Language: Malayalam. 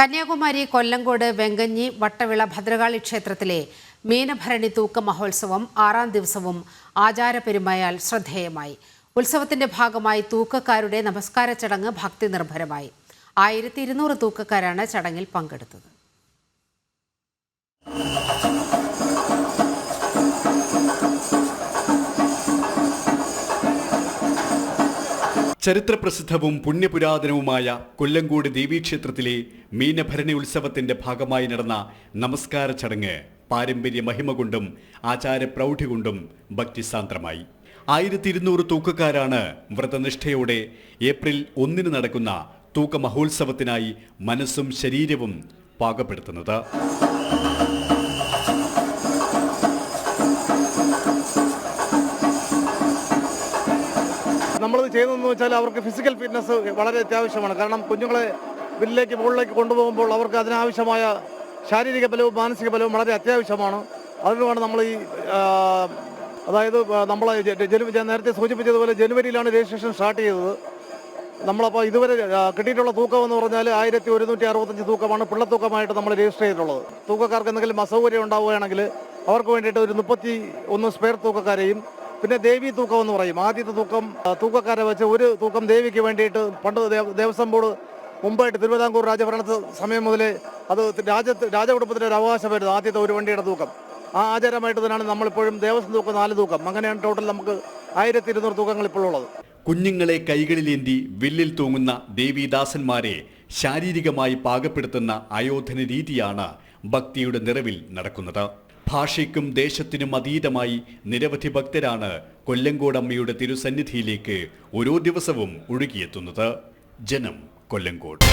കന്യാകുമാരി കൊല്ലങ്കോട് വെങ്കഞ്ഞി വട്ടവിള ഭദ്രകാളി ക്ഷേത്രത്തിലെ മീനഭരണി തൂക്ക മഹോത്സവം ആറാം ദിവസവും ആചാരപെരുമയാൽ ശ്രദ്ധേയമായി. ഉത്സവത്തിന്റെ ഭാഗമായി തൂക്കക്കാരുടെ നമസ്കാര ചടങ്ങ് ഭക്തി നിർഭരമായി ആയിരത്തി ഇരുന്നൂറ് തൂക്കക്കാരാണ് ചടങ്ങിൽ പങ്കെടുത്തത്. ചരിത്രപ്രസിദ്ധവും പുണ്യപുരാതനവുമായ കൊല്ലങ്കോട് ദേവീക്ഷേത്രത്തിലെ മീനഭരണി ഉത്സവത്തിന്റെ ഭാഗമായി നടന്ന നമസ്കാര ചടങ്ങ് പാരമ്പര്യ മഹിമ കൊണ്ടും ആചാരപ്രൗഢി കൊണ്ടും ഭക്തിസാന്ദ്രമായി. ആയിരത്തി ഇരുന്നൂറ് തൂക്കക്കാരാണ് വ്രതനിഷ്ഠയോടെ ഏപ്രിൽ ഒന്നിന് നടക്കുന്ന തൂക്ക മഹോത്സവത്തിനായി മനസ്സും ശരീരവും പാകപ്പെടുത്തുന്നത്. നമ്മളത് ചെയ്യുന്നതെന്ന് വെച്ചാൽ അവർക്ക് ഫിസിക്കൽ ഫിറ്റ്നസ് വളരെ അത്യാവശ്യമാണ്. കാരണം കുഞ്ഞുങ്ങളെ വില്ലിലേക്ക് മുകളിലേക്ക് കൊണ്ടുപോകുമ്പോൾ അവർക്ക് അതിനാവശ്യമായ ശാരീരിക ബലവും മാനസിക ബലവും വളരെ അത്യാവശ്യമാണ്. അതിനുമാണ് നമ്മൾ ഈ അതായത് നമ്മൾ നേരത്തെ സൂചിപ്പിച്ചതുപോലെ ജനുവരിയിലാണ് രജിസ്ട്രേഷൻ സ്റ്റാർട്ട് ചെയ്തത്. നമ്മളപ്പോൾ ഇതുവരെ കിട്ടിയിട്ടുള്ള തൂക്കം എന്ന് പറഞ്ഞാൽ ആയിരത്തി ഒരുന്നൂറ്റി അറുപത്തഞ്ച് തൂക്കമാണ് പിള്ളത്തൂക്കമായിട്ട് നമ്മൾ രജിസ്റ്റർ ചെയ്തിട്ടുള്ളത്. തൂക്കക്കാർക്ക് എന്തെങ്കിലും അസൗകര്യം ഉണ്ടാവുകയാണെങ്കിൽ അവർക്ക് വേണ്ടിയിട്ട് ഒരു മുപ്പത്തി ഒന്ന് സ്പെയർ തൂക്കക്കാരെയും പിന്നെ ദേവി തൂക്കം എന്ന് പറയും. ആദ്യത്തെ തൂക്കം തൂക്കക്കാരെ വെച്ച് ഒരു തൂക്കം ദേവിക്ക് വേണ്ടിയിട്ട് പണ്ട് ദേവ- ദേവസ്വം ബോർഡ് മുമ്പായിട്ട് തിരുവിതാംകൂർ രാജഭരണ സമയം മുതലേ അത് രാജ രാജകുടുംബത്തിന്റെ ഒരു അവകാശമായിരുന്നു ആദ്യത്തെ ഒരു വണ്ടിയുടെ തൂക്കം. ആ ആചാരമായിട്ട് തന്നെയാണ് നമ്മളിപ്പോഴും ദേവസ്വം തൂക്കം നാല് തൂക്കം. അങ്ങനെയാണ് ടോട്ടൽ നമുക്ക് ആയിരത്തി ഇരുന്നൂറ് തൂക്കങ്ങൾ ഇപ്പോഴുള്ളത് കുഞ്ഞുങ്ങളെ കൈകളിലേന്തി വില്ലിൽ തൂങ്ങുന്ന ദേവീദാസന്മാരെ ശാരീരികമായി പാകപ്പെടുത്തുന്ന ആയോധന രീതിയാണ് ഭക്തിയുടെ നിറവിൽ നടക്കുന്നത്. ഭാഷയ്ക്കും ദേശത്തിനും അതീതമായി നിരവധി ഭക്തരാണ് കൊല്ലങ്കോടമ്മയുടെ തിരുസന്നിധിയിലേക്ക് ഓരോ ദിവസവും ഒഴുകിയെത്തുന്നത്. ജനം കൊല്ലങ്കോട്.